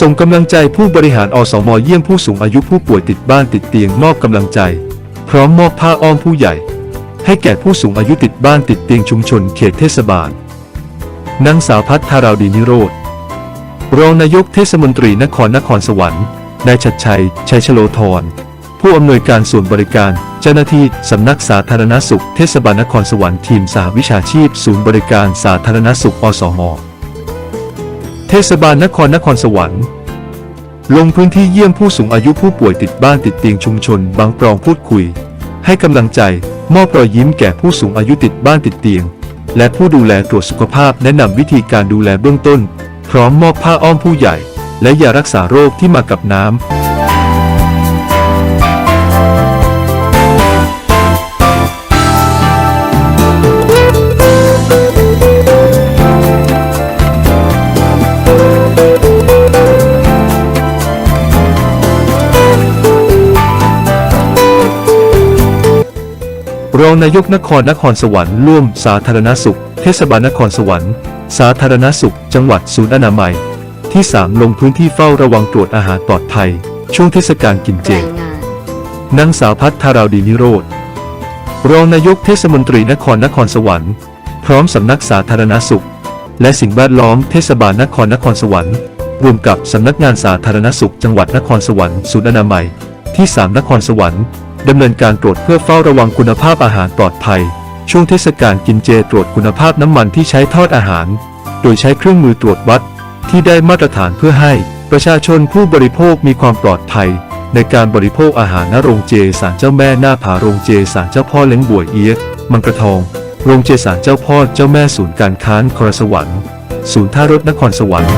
ส่งกำลังใจผู้บริหารอสมเยี่ยมผู้สูงอายุผู้ป่วยติดบ้านติดเตียงมอบกำลังใจ พร้อมมอบผ้าอ้อมผู้ใหญ่ ให้แก่ผู้สูงอายุติดบ้านติดเตียงชุมชนเขตเทศบาลนางสาวพัฒธาราวดีนิโรธรองนายกเทศมนตรีนครนครสวรรค์นายชัดชัย ชัยชโลธรผู้อำนวยการส่วนบริการ เจ้าหน้าที่สำนักสาธารณสุข เทศบาลนครสวรรค์ทีมสหวิชาชีพ ศูนย์บริการสาธารณสุขอสม เทศบาลนครนครสวรรค์ลงพื้นที่เยี่ยมผู้สูงอายุผู้ป่วยติดบ้านติดเตียงชุมชน บางปรองพูดคุย ให้กำลังใจมอบรอยยิ้มแก่ผู้สูงอายุติดบ้านติดเตียง และผู้ดูแลตรวจสุขภาพแนะนำวิธีการดูแลเบื้องต้น พร้อมมอบผ้าอ้อมผู้ใหญ่ และยารักษาโรคที่มากับน้ำ รองนายกนครนครสวรรค์ร่วมสาธารณสุข เทศบาลนครสวรรค์ สาธารณสุข จังหวัดศูนย์อนามัย ที่ 3 ลงพื้นที่เฝ้าระวังตรวจอาหารปลอดภัย ช่วงเทศกาลกินเจนนางสาวพัฒธาราวดีนิโรธรองนายกเทศมนตรีนครนครสวรรค์ พร้อมสำนักสาธารณสุข และสิ่งแวดล้อมเทศบาลนครนครสวรรค์รวมกับสำนักงานสาธารณสุข จังหวัดนครสวรรค์ศูนย์อนามัย ที่ 3 นครสวรรค์ ดำเนินการตรวจเพื่อเฝ้าระวังคุณภาพอาหารปลอดภัย ช่วงเทศกาลกินเจตรวจคุณภาพน้ำมันที่ใช้ทอดอาหาร โดยใช้เครื่องมือตรวจวัด ที่ได้มาตรฐานเพื่อให้ประชาชนผู้บริโภคมีความปลอดภัย ในการบริโภคอาหารณโรงเจศาลเจ้าแม่หน้าผาโรงเจศาลเจ้าพ่อเล้งบวยเอียมังกระทอง โรงเจศาลเจ้าพ่อเจ้าแม่ศูนย์การค้านครสวรรค์ศูนย์ท่ารถนครสวรรค์